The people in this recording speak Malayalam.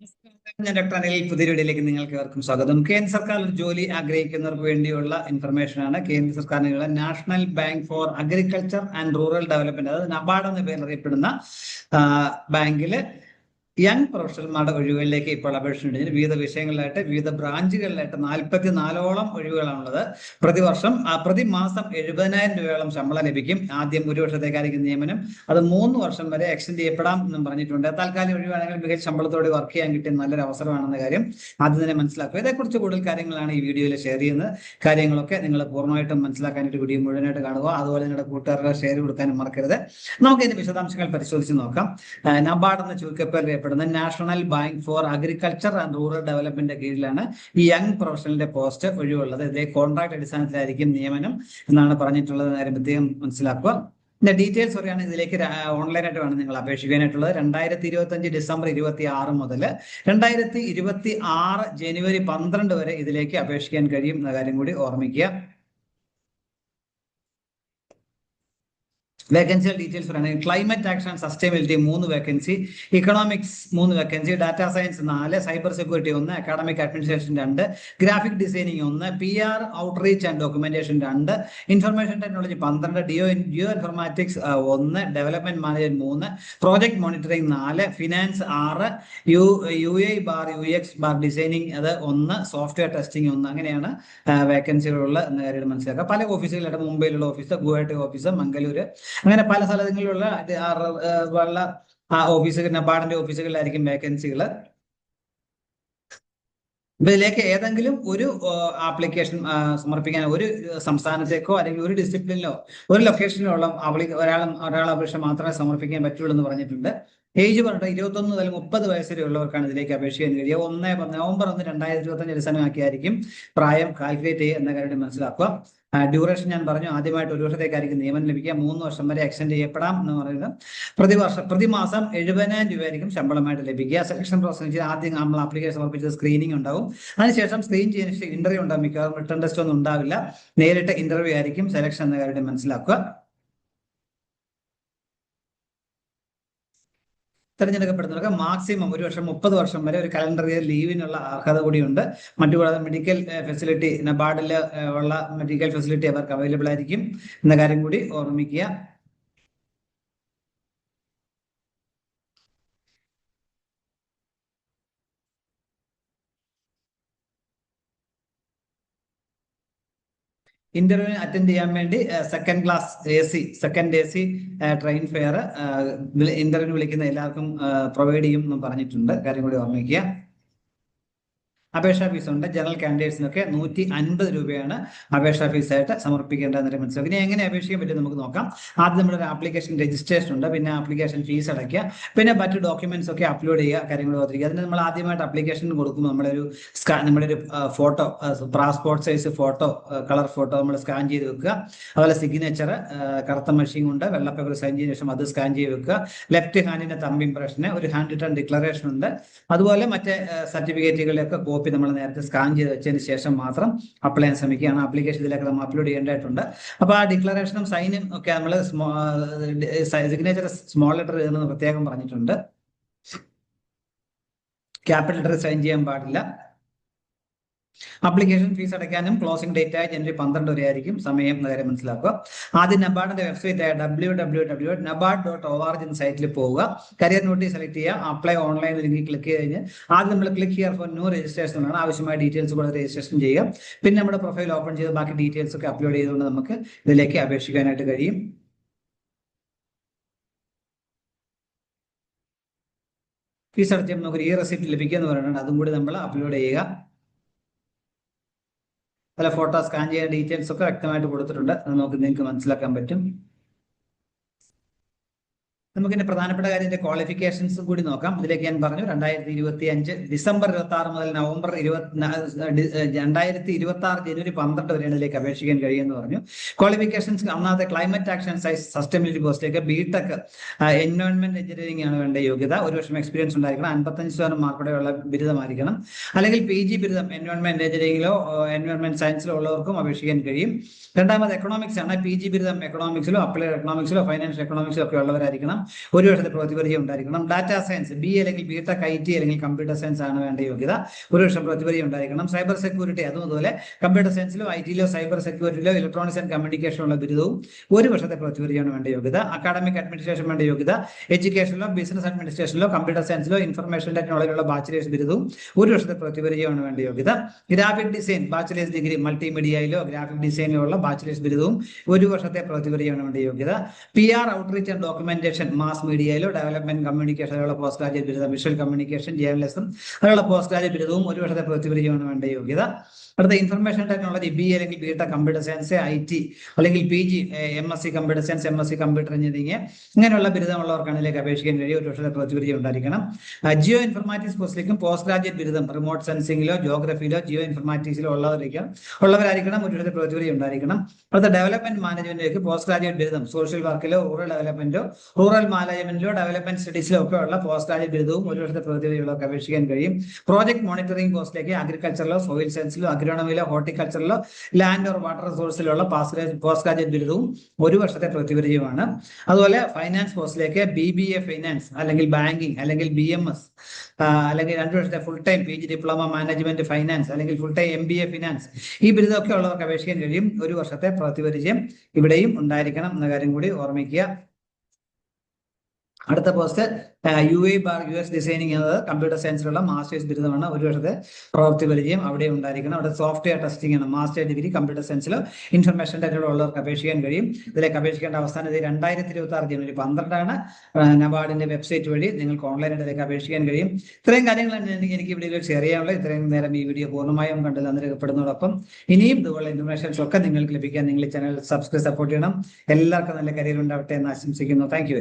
അനിൽ പുതിയ വീഡിയോയിലേക്ക് നിങ്ങൾക്ക് ഏവർക്കും സ്വാഗതം. കേന്ദ്ര സർക്കാർ ജോലി ആഗ്രഹിക്കുന്നവർക്ക് വേണ്ടിയുള്ള ഇൻഫർമേഷൻ ആണ്. കേന്ദ്ര സർക്കാരിനുള്ള national bank for agriculture and rural development അതായത് നബാർഡ് എന്ന പേരിൽ അറിയപ്പെടുന്ന ബാങ്കിൽ യങ് പ്രൊഫഷണൽമാരുടെ ഒഴിവുകളിലേക്ക് ഇപ്പോൾ അപേക്ഷിച്ചിട്ടുണ്ട്. വിവിധ വിഷയങ്ങളിലായിട്ട് വിവിധ ബ്രാഞ്ചുകളിലായിട്ട് നാൽപ്പത്തി നാലോളം ഒഴിവുകളാണുള്ളത്. പ്രതിവർഷം പ്രതിമാസം എഴുപതിനായിരം രൂപയോളം ശമ്പളം ലഭിക്കും. ആദ്യം ഒരു വർഷത്തേക്കായിരിക്കും നിയമനം. അത് മൂന്ന് വർഷം വരെ എക്സ്റ്റെൻഡ് ചെയ്യപ്പെടാം എന്നും പറഞ്ഞിട്ടുണ്ട്. താൽക്കാലിക ഒഴിവാണെങ്കിൽ മികച്ച ശമ്പളത്തോടെ വർക്ക് ചെയ്യാൻ കിട്ടിയ നല്ലൊരു അവസരമാണെന്ന കാര്യം ആദ്യം തന്നെ മനസ്സിലാക്കുക. ഇതേക്കുറിച്ച് കൂടുതൽ കാര്യങ്ങളാണ് ഈ വീഡിയോയിൽ ഷെയർ ചെയ്യുന്നത്. കാര്യങ്ങളൊക്കെ നിങ്ങൾ പൂർണമായിട്ടും മനസ്സിലാക്കാനായിട്ട് വീഡിയോ മുഴുവനായിട്ട് കാണുക. അതുപോലെ നിങ്ങളുടെ കൂട്ടുകാരുടെ ഷെയർ കൊടുക്കാനും മറക്കരുത്. നമുക്ക് ഇതിന്റെ വിശദാംശങ്ങൾ പരിശോധിച്ച് നോക്കാം. നബാർഡ് എന്ന ചുരുക്കപ്പേർ അറിയപ്പെടുന്ന national bank for agriculture and rural ഡെവലപ്മെന്റിന്റെ കീഴിലാണ് ഈ യങ് പ്രൊഫഷണലിന്റെ പോസ്റ്റ് ഒഴിവുള്ളത്. ഇതേ കോൺട്രാക്ട് അടിസ്ഥാനത്തിലായിരിക്കും നിയമനം എന്നാണ് പറഞ്ഞിട്ടുള്ളത്. കാര്യം പ്രത്യേകം മനസ്സിലാക്കുക. ഇതിന്റെ ഡീറ്റെയിൽസ് പറയുകയാണ് ഇതിലേക്ക് ഓൺലൈനായിട്ട് വേണം നിങ്ങൾ അപേക്ഷിക്കാനായിട്ടുള്ളത്. രണ്ടായിരത്തി ഇരുപത്തി അഞ്ച് ഡിസംബർ ഇരുപത്തി ആറ് മുതൽ രണ്ടായിരത്തി ഇരുപത്തി ആറ് ജനുവരി പന്ത്രണ്ട് വരെ ഇതിലേക്ക് അപേക്ഷിക്കാൻ കഴിയും എന്ന കാര്യം കൂടി ഓർമ്മിക്കുക. വേക്കൻസിയുടെ ഡീറ്റെയിൽസ് പറയുകയാണെങ്കിൽ ക്ലൈമറ്റ് ആക്ഷൻ ആൻഡ് സസ്റ്റൈനബിലിറ്റി മൂന്ന് വേക്കൻസി ഇക്കണോമിക്സ് മൂന്ന് വേക്കൻസി ഡാറ്റാ സയൻസ് നാല് സൈബർ സെക്യൂരിറ്റി ഒന്ന് അക്കാഡമിക് അഡ്മിനിസ്ട്രേഷൻ രണ്ട് ഗ്രാഫിക് ഡിസൈനിങ് ഒന്ന് P R outreach and documentation രണ്ട് ഇൻഫർമേഷൻ ടെക്നോളജി പന്ത്രണ്ട് ഡിയോ ഡിയോ ഇൻഫർമാറ്റിക്സ് ഒന്ന് ഡെവലപ്മെന്റ് മാനേജ്മെന്റ് മൂന്ന് പ്രോജക്ട് മോണിറ്ററിംഗ് നാല് ഫിനാൻസ് ആറ് U U A bar U X bar designing അത് ഒന്ന് സോഫ്റ്റ്വെയർ ടെസ്റ്റിംഗ് ഒന്ന്. അങ്ങനെയാണ് വേക്കൻസികളുള്ള കാര്യങ്ങൾ മനസ്സിലാക്കുക. പല ഓഫീസുകളിലായിട്ട് മുംബൈയിലുള്ള ഓഫീസ് ഗുവാഹട്ടി ഓഫീസ് മംഗലൂര് അങ്ങനെ പല സ്ഥലങ്ങളിലുള്ള ആ ഓഫീസുകൾ നബാർഡിന്റെ ഓഫീസുകളിലായിരിക്കും വേക്കൻസികൾ ഇതിലേക്ക് ഏതെങ്കിലും ഒരു ആപ്ലിക്കേഷൻ സമർപ്പിക്കാൻ ഒരു സംസ്ഥാനത്തേക്കോ അല്ലെങ്കിൽ ഒരു ഡിസിപ്ലിനിലോ ഒരു ലൊക്കേഷനിലോ ഉള്ള ഒരാൾ ഒരാൾ അപേക്ഷ മാത്രമേ സമർപ്പിക്കാൻ പറ്റുള്ളൂ എന്ന് പറഞ്ഞിട്ടുണ്ട്. ഏജ് പറഞ്ഞിട്ട് ഇരുപത്തൊന്ന് മുതൽ മുപ്പത് വയസ്സ് വരെ ഉള്ളവർക്കാണ് ഇതിലേക്ക് അപേക്ഷിക്കാൻ കഴിയുക. ഒന്ന് നവംബർ ഒന്ന് രണ്ടായിരത്തി ഇരുപത്തഞ്ച് അടിസ്ഥാനമാക്കിയായിരിക്കും പ്രായം കാൽക്കുലേറ്റ് ചെയ്യുക എന്ന കാര്യം മനസ്സിലാക്കുക. ഡ്യൂറേഷൻ ഞാൻ പറഞ്ഞു ആദ്യമായിട്ട് ഒരു വർഷത്തേക്കായിരിക്കും നിയമനം ലഭിക്കുക. മൂന്ന് വർഷം വരെ എക്സ്റ്റെൻഡ് ചെയ്യപ്പെടാം എന്ന് പറയുന്നത്. പ്രതിവർഷം പ്രതിമാസം എഴുപതിനായിരം രൂപയായിരിക്കും ശമ്പളമായിട്ട് ലഭിക്കുക. സെലക്ഷൻ പ്രോസസ് ആദ്യം നമ്മൾ ആപ്ലിക്കേഷൻ സമർപ്പിച്ചത് സ്ക്രീനിങ് ഉണ്ടാവും. അതിനുശേഷം സ്ക്രീൻ ചെയ്യുന്ന ശേഷം ഇന്റർവ്യൂ ഉണ്ടാവും. മിക്കവാറും റിട്ടേൺ ടെസ്റ്റ് ഒന്നും ഉണ്ടാവില്ല. നേരിട്ട് ഇന്റർവ്യൂ ആയിരിക്കും സെലക്ഷൻ എന്ന കാര്യം മനസ്സിലാക്കുക. തെരഞ്ഞെടുക്കപ്പെടുന്നവർക്ക് മാക്സിമം ഒരു വർഷം മുപ്പത് വർഷം വരെ ഒരു കലണ്ടർ ഇയർ ലീവിനുള്ള അർഹത കൂടിയുണ്ട്. മറ്റു കൂടാതെ മെഡിക്കൽ ഫെസിലിറ്റി നബാർഡിൽ ഉള്ള മെഡിക്കൽ ഫെസിലിറ്റി അവർക്ക് അവൈലബിൾ ആയിരിക്കും. എന്ന കാര്യം കൂടി ഓർമ്മിക്കുക. ഇന്റർവ്യൂ അറ്റൻഡ് ചെയ്യാൻ വേണ്ടി second class A C second A C train fare interview വിളിക്കുന്ന എല്ലാവർക്കും പ്രൊവൈഡ് ചെയ്യും എന്ന് പറഞ്ഞിട്ടുണ്ട്. കാര്യം കൂടി ഓർമ്മിക്കുക. അപേക്ഷാ ഫീസ് ഉണ്ട്. ജനറൽ കാൻഡിഡേറ്റ്സിനൊക്കെ നൂറ്റി അൻപത് രൂപയാണ് അപേക്ഷാ ഫീസായിട്ട് സമർപ്പിക്കേണ്ടതെന്ന് മനസ്സിലാക്കും ഇനി എങ്ങനെ അപേക്ഷിക്കാൻ പറ്റും നമുക്ക് നോക്കാം. ആദ്യം നമ്മുടെ ഒരു ആപ്ലിക്കേഷൻ രജിസ്ട്രേഷൻ ഉണ്ട്. പിന്നെ ആപ്ലിക്കേഷൻ ഫീസ് അടയ്ക്കുക. പിന്നെ മറ്റു ഡോക്യുമെന്റ്സ് ഒക്കെ അപ്ലോഡ് ചെയ്യുക കാര്യങ്ങൾ ഓർത്തിരിക്കുക അതിന് നമ്മൾ ആദ്യമായിട്ട് ആപ്ലിക്കേഷൻ കൊടുക്കുമ്പോൾ ഒരു സ്കാൻ നമ്മുടെ ഒരു photo passport size photo colour photo നമ്മൾ സ്കാൻ ചെയ്ത് വെക്കുക. അതുപോലെ സിഗ്നേച്ചർ കറുത്ത മഷീൻ കൊണ്ട് വെള്ള പേപ്പർ സൈൻ ചെയ്ത ശേഷം അത് സ്കാൻ ചെയ്ത് വെക്കുക. ലെഫ്റ്റ് ഹാൻഡിന്റെ തമ്പ് ഇംപ്രഷന് ഒരു ഹാൻഡ് റിട്ടേൺ ഡിക്ലറേഷൻ ഉണ്ട്. അതുപോലെ മറ്റേ സർട്ടിഫിക്കറ്റുകളിലൊക്കെ കോപ്പി നമ്മൾ നേരത്തെ സ്കാൻ ചെയ്ത് വെച്ചതിന് ശേഷം മാത്രം അപ്ലൈ ചെയ്യാൻ ശ്രമിക്കുകയാണ്. ആപ്ലിക്കേഷൻ ഇതിലൊക്കെ നമ്മൾ അപ്ലോഡ് ചെയ്യേണ്ടതായിട്ടുണ്ട്. അപ്പൊ ആ ഡിക്ലറേഷനും സൈനും ഒക്കെ നമ്മൾ സിഗ്നേച്ചർ സ്മോൾ ലെറ്റർ എന്ന് പ്രത്യേകം പറഞ്ഞിട്ടുണ്ട്. ക്യാപിറ്റൽ ലെറ്റർ സൈൻ ചെയ്യാൻ പാടില്ല. ആപ്ലിക്കേഷൻ ഫീസ് അടയ്ക്കാനും ക്ലോസിംഗ് ഡേറ്റ് ആയി ജനുവരി പന്ത്രണ്ട് വരെ ആയിരിക്കും സമയം നേരെ മനസ്സിലാക്കുക. ആദ്യം നബാർഡിന്റെ വെബ്സൈറ്റ് ആയ W W W NABARD dot O R എന്ന സൈറ്റിൽ പോവുക. കരിയർ നോട്ടീസ് സെലക്ട് ചെയ്യുക. അപ്ലൈ ഓൺലൈൻ ലിങ്കിൽ ക്ലിക്ക് കഴിഞ്ഞ് ആദ്യം നമ്മൾ click here for new registration ആണ്. ആവശ്യമായ ഡീറ്റെയിൽസ് കൂടെ രജിസ്ട്രേഷൻ ചെയ്യുക. പിന്നെ നമ്മുടെ പ്രൊഫൈൽ ഓപ്പൺ ചെയ്ത് ബാക്കി ഡീറ്റെയിൽസ് ഒക്കെ അപ്ലോഡ് ചെയ്തുകൊണ്ട് നമുക്ക് ഇതിലേക്ക് അപേക്ഷിക്കാനായിട്ട് കഴിയും. ഫീസ് അടച്ചപ്പോൾ നമുക്ക് ഈ റെസിപ്റ്റ് ലഭിക്കുക എന്ന് പറയുന്നത് അതും കൂടി നമ്മൾ അപ്ലോഡ് ചെയ്യുക. പല ഫോട്ടോ സ്കാൻ ചെയ്യുന്ന ഡീറ്റെയിൽസ് ഒക്കെ വ്യക്തമായിട്ട് കൊടുത്തിട്ടുണ്ട്. അത് നമുക്ക് നിങ്ങൾക്ക് മനസ്സിലാക്കാൻ പറ്റും. നമുക്കിന്റെ പ്രധാനപ്പെട്ട കാര്യത്തിന്റെ ക്വാളിഫിക്കേഷൻസ് കൂടി നോക്കാം. ഇതിലേക്ക് ഞാൻ പറഞ്ഞു രണ്ടായിരത്തി ഇരുപത്തി അഞ്ച് ഡിസംബർ ഇരുപത്തി ആറ് മുതൽ നവംബർ ഇരുപത്തി രണ്ടായിരത്തി ഇരുപത്തി ആറ് ജനുവരി പന്ത്രണ്ട് വരെയാണ് ഇതിലേക്ക് അപേക്ഷിക്കാൻ കഴിയുമെന്ന് പറഞ്ഞു. ക്വാളിഫിക്കേഷൻസ് ഒന്നാമത്തെ ക്ലൈമറ്റ് ആക്ഷൻ സൈസ് സസ്റ്റൈനബിലിറ്റി പോസ്റ്റിലേക്ക് ബിടെക് എൻവയോൺമെന്റ് എഞ്ചിനീയറിംഗ് ആണ് വേണ്ട യോഗ്യത. ഒരു വർഷം എക്സ്പീരിയൻസ് ഉണ്ടായിരിക്കണം. അൻപത്തഞ്ച് ശതമാനം മാർക്കോടെയുള്ള ബിരുദമായിരിക്കണം. അല്ലെങ്കിൽ പി ജി ബിരുദം എൻവയോൺമെന്റ് എഞ്ചിനീയറിംഗിലോ എൻവയോൺമെന്റ് സയൻസിലോ ഉള്ളവർക്കും അപേക്ഷിക്കാൻ കഴിയും. രണ്ടാമത് എക്കണോമിക്സ് ആണ്. പി ജി ബിരുദം എക്കണോമിക്സിലോ അപ്ലൈഡ് എക്കണോമിക്സിലോ ഫൈനാൻഷ്യൽ എക്കണോമിക്സിലോ ഒക്കെ ഉള്ളവരായിരിക്കണം. ഒരു വർഷത്തെ പ്രവൃത്തി പരിചയം ഉണ്ടായിരിക്കണം ഡാറ്റാ സയൻസ് ബി അല്ലെങ്കിൽ ബി ടെക് ഐ ടി അല്ലെങ്കിൽ കമ്പ്യൂട്ടർ സയൻസ് ആണ് വേണ്ട യോഗ്യത. ഒരു വർഷം പ്രവൃത്തി പരിചയം ഉണ്ടായിരിക്കണം സൈബർ സെക്യൂരിറ്റി അതുപോലെ കമ്പ്യൂട്ടർ സയൻസിലോ ഐ ടിയിലോ സൈബർ സെക്യൂരിറ്റിയിലോ ഇലക്ട്രോണിക്സ് ആൻഡ് കമ്മ്യൂണിക്കേഷൻ ഉള്ള ബിരുദവും ഒരു വർഷത്തെ പ്രവൃത്തി പരിചയമാണ് വേണ്ട യോഗ്യത. അക്കാഡമിക് അഡ്മിനിസ്ട്രേഷൻ വേണ്ട യോഗ്യത. എഡ്യൂക്കേഷനിലോ ബിസിനസ് അഡ്മിനിസ്ട്രേഷനിലോ കമ്പ്യൂട്ടർ സയൻസിലോ ഇൻഫർമേഷൻ ടെക്നോളജിയിലുള്ള ബാച്ചിലേഴ്സ് ബിരുദവും ഒരു വർഷത്തെ പ്രവൃത്തി പരിചയമാണ് വേണ്ട യോഗ്യത. ഗ്രാഫിക് ഡിസൈൻ ബാച്ചിലേഴ്സ് ഡിഗ്രി മൾട്ടിമീഡിയയിലോ ഗ്രാഫിക് ഡിസൈനിലോ ഉള്ള ബാച്ചിലേഴ്സ് ബിരുദവും ഒരു വർഷത്തെ പ്രവൃത്തി പരിചയമാണ് വേണ്ട യോഗ്യത. P R outreach and documentation mass മീഡിയയിലോ development communication അതിനുള്ള പോസ്റ്റ് ഗ്രാജുവേറ്റ് ബിരുദം വിഷ്വൽ കമ്മ്യൂണിക്കേഷൻ ജേർണലിസം അതിനുള്ള പോസ്റ്റ് ഗ്രാജുവേറ്റ് ബിരുദവും ഒരു വർഷത്തെ പരിചയമാണ് വേണ്ട യോഗ്യത. അടുത്ത ഇൻഫർമേഷൻ ടെക്നോളജി ബി അല്ലെങ്കിൽ B tech computer science I T അല്ലെങ്കിൽ P G M S C computer science M S C computer engineering ഇങ്ങനെയുള്ള ബിരുദമുള്ളവർക്കാണ് ഇതിലേക്ക് അപേക്ഷിക്കാൻ കഴിയും. ഒരു വർഷത്തെ പ്രതിവിധി ഉണ്ടായിരിക്കണം. ജിയോ ഇൻഫർമാറ്റിക്സ് കോഴ്സിലേക്കും പോസ്റ്റ് ഗ്രാജുവേറ്റ് ബിരുദം റിമോട്ട് സെൻസിംഗിലോ ജോഗ്രഫിയിലോ ജിയോ ഇൻഫർമാറ്റിക്സിലോ ഉള്ളവരായിരിക്കണം ഉള്ളവരായിരിക്കണം ഒരു വർഷത്തെ പ്രതിവിധി ഉണ്ടായിരിക്കണം. അടുത്ത ഡെവലപ്മെന്റ് മാനേജ്മെന്റിലേക്ക് പോസ്റ്റ് ഗ്രാജുവേറ്റ് ബിരുദം സോഷ്യൽ വർക്കിലോ റൂറൽ ഡെവലപ്മെന്റോ റൂറൽ മാനേജ്മെന്റിലോ ഡെവലപ്മെന്റ് സ്റ്റഡീസിലോ ഒക്കെ ഉള്ള പോസ്റ്റ് ഗ്രാജുവേറ്റ് ബിരുദവും ഒരു വർഷത്തെ പരിചയമുള്ളവർക്ക് അപേക്ഷിക്കാൻ കഴിയും. പ്രോജക്ട് മോണിറ്ററിംഗ് പോസ്റ്റിലേക്ക് അഗ്രികൾച്ചറിലോ സോയിൽ സയൻസിലോ അഗ്രോണമിയിലോ ഹോർട്ടിക്കൾച്ചറിലോ ലാൻഡ് ഓർ വാട്ടർ റിസോഴ്സിലുള്ള പോസ്റ്റ് ഗ്രാജുവേറ്റ് ബിരുദവും ഒരു വർഷത്തെ പ്രതിപരിചയമാണ് അതുപോലെ ഫൈനാൻസ് കോഴ്സിലേക്ക് ബി ബി എ ഫൈനാൻസ് അല്ലെങ്കിൽ ബാങ്കിങ് അല്ലെങ്കിൽ ബി എം എസ് അല്ലെങ്കിൽ രണ്ടു വർഷത്തെ full time P G diploma management finance അല്ലെങ്കിൽ full time M B A finance ഈ ബിരുദമൊക്കെ ഉള്ളവർക്ക് അപേക്ഷിക്കാൻ കഴിയും. ഒരു വർഷത്തെ പ്രതിപരിചയം ഇവിടെയും ഉണ്ടായിരിക്കണം എന്ന കാര്യം കൂടി ഓർമ്മിക്കുക. അടുത്ത post U A bar U S designing എന്നത് കമ്പ്യൂട്ടർ സയൻസിലുള്ള മാസ്റ്റേഴ്സ് ബിരുദമാണ്. ഒരു വർഷത്തെ പ്രവൃത്തി പരിചയം അവിടെ ഉണ്ടായിരിക്കണം. അവിടെ സോഫ്റ്റ്വെയർ ടെസ്റ്റിംഗ് ആണ്. മാസ്റ്റേഴ്സ് ഡിഗ്രി കമ്പ്യൂട്ടർ സയൻസിലോ ഇൻഫർമേഷൻ ടെക്നോളജി ഉള്ളവർക്ക് അപേക്ഷിക്കാൻ കഴിയും. ഇതിലേക്ക് അപേക്ഷിക്കേണ്ട അവസാന തീയതി രണ്ടായിരത്തി ഇരുപത്തി ആറ് ജനുവരി പന്ത്രണ്ടാണ്. നബാർഡിന്റെ വെബ്സൈറ്റ് വഴി നിങ്ങൾക്ക് ഓൺലൈനായിട്ട് ഇതിലേക്ക് അപേക്ഷിക്കാൻ കഴിയും. ഇത്രയും കാര്യങ്ങളാണ് എനിക്ക് വീഡിയോ ഷെയർ ചെയ്യാനുള്ളത്. ഇത്രയും നേരം ഈ വീഡിയോ പൂർണമായും കണ്ട് നന്ദി രേഖപ്പെടുന്നതോടൊപ്പം ഇനിയും ഇതുപോലെ ഇൻഫർമേഷൻസ് ഒക്കെ നിങ്ങൾക്ക് ലഭിക്കാൻ നിങ്ങൾ ചാനൽ സബ്സ്ക്രൈബ് സപ്പോർട്ട് ചെയ്യണം. എല്ലാവർക്കും നല്ല കരിയർ ഉണ്ടാവട്ടെ എന്ന് ആശംസിക്കുന്നു. താങ്ക്